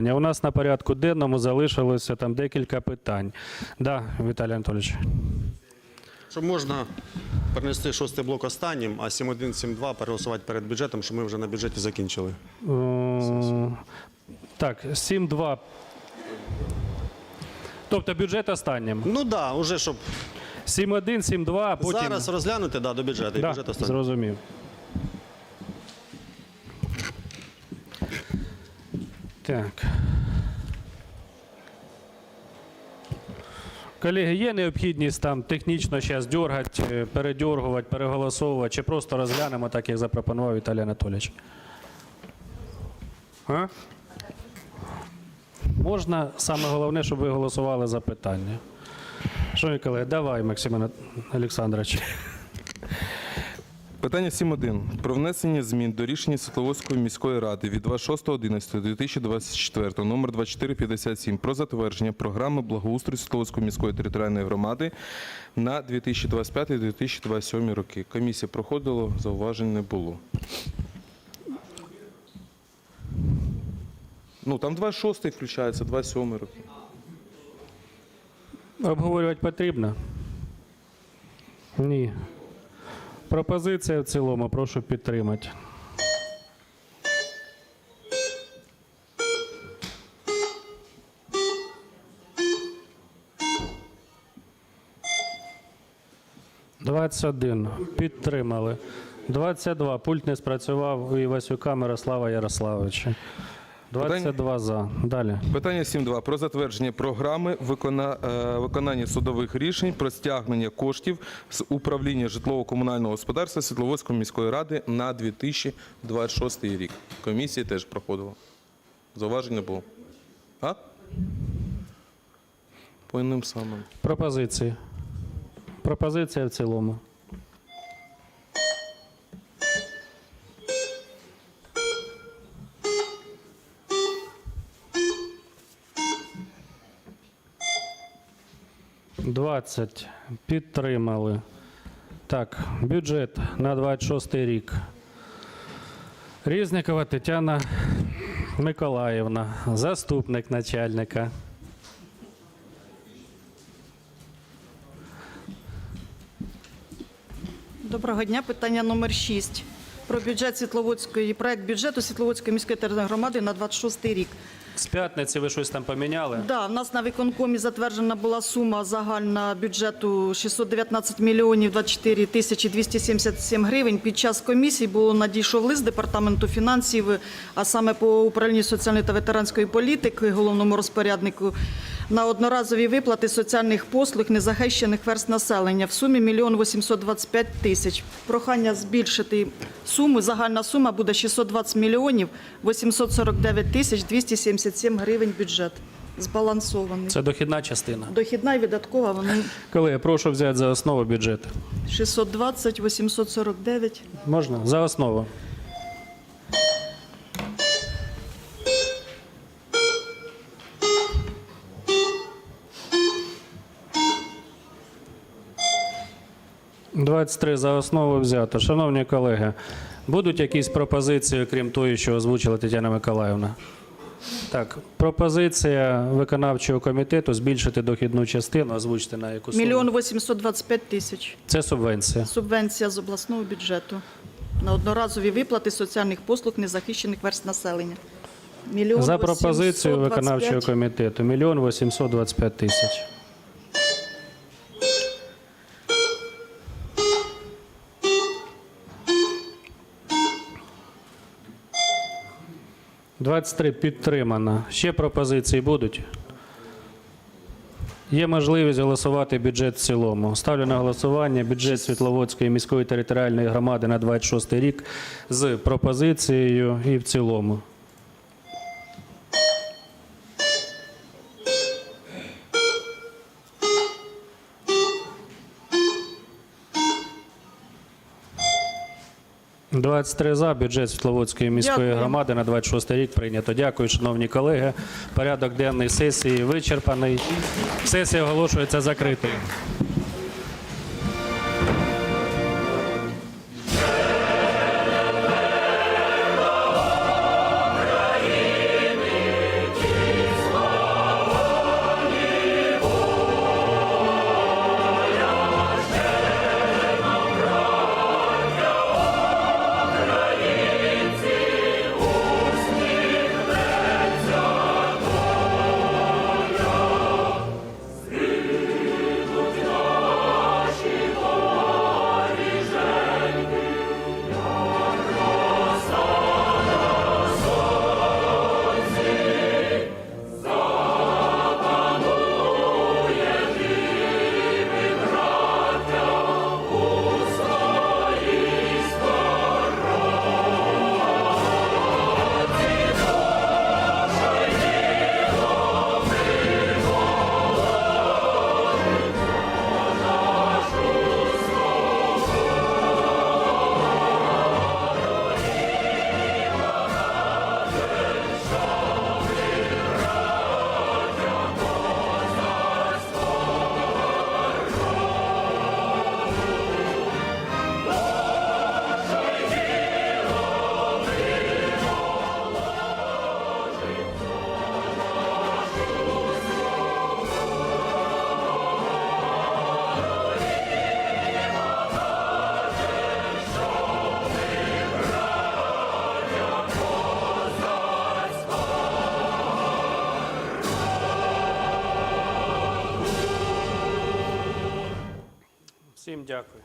У нас на порядку денному залишилося там декілька питань. Да, Віталій Анатолійович. Щоб можна перенести шостий блок останнім, а 7.1, 7.2 переголосувати перед бюджетом, щоб ми вже на бюджеті закінчили. Е, Так, 7-2. Тобто бюджет останнім. Ну так, да, уже щоб 7-1, 7-2, а потім. зараз розглянути да, до бюджету. і бюджет останній. зрозумів. Так. Колеги, є необхідність там технічно зараз дергати, передергувати, переголосовувати, чи просто розглянемо так, як запропонував Віталій Анатолійович? А? Можна, саме головне, щоб ви голосували за питання. Шановні колеги, давай, Максим Олександрович. Питання 7.1. Про внесення змін до рішення Світловодської міської ради від 26.11.2024 номер 2457 про затвердження програми благоустрою Світловодської міської територіальної громади на 2025-2027 роки. Комісія проходила, зауважень не було. Ну, там 26 включається, 27 роки. Обговорювати потрібно? Ні. Пропозиція в цілому, прошу підтримати. Двадцять один. Підтримали. 22. Пульт не спрацював у Івасюка Мирослава Ярославовича. 22 за. Далі. Питання 7.2. Про затвердження програми викона... е, виконання судових рішень про стягнення коштів з управління житлово-комунального господарства Світловодської міської ради на 2026 рік. Комісія теж проходила. Зауважень не було. А? По іним самим. Пропозиції. Пропозиція в цілому. Двадцять. Підтримали. Так, бюджет на 26 рік. Різникова Тетяна Миколаївна, заступник начальника. Доброго дня. Питання номер 6. Про бюджет Світловодської, проект бюджету Світловодської міської територіальної на 26 рік. З п'ятниці ви щось там поміняли? Да, в нас на виконкомі затверджена була сума загальна бюджету 619 мільйонів 24 тисячі 277 гривень. Під час комісії було надійшов лист департаменту фінансів, а саме по управлінню соціальної та ветеранської політики, головному розпоряднику на одноразові виплати соціальних послуг незахищених верст населення в сумі 1 825 тисяч. Прохання збільшити суму. Загальна сума буде 620 мільйонів 849 тисяч 277 гривень бюджет. Збалансований. Це дохідна частина. Дохідна і видаткова, вони Колеги, прошу взяти за основу бюджет. 620, 849. Можна? За основу. Двадцять три за основу взято. Шановні колеги, будуть якісь пропозиції, крім тої, що озвучила Тетяна Миколаївна? Так, пропозиція виконавчого комітету збільшити дохідну частину, озвучити на яку суму? Мільйон 825 тисяч. Це субвенція. Субвенція з обласного бюджету на одноразові виплати соціальних послуг незахищених верст населення. Мільйон За пропозицією 825. виконавчого комітету мільйон 825 тисяч. Двадцять три підтримано. Ще пропозиції будуть? Є можливість голосувати бюджет в цілому. Ставлю на голосування бюджет Світловодської міської територіальної громади на 26 рік з пропозицією і в цілому. Двадцять три за бюджет Світловодської міської Дякую. громади на 26 рік прийнято. Дякую, шановні колеги. Порядок денний сесії вичерпаний. Сесія оголошується закритою. Дякую.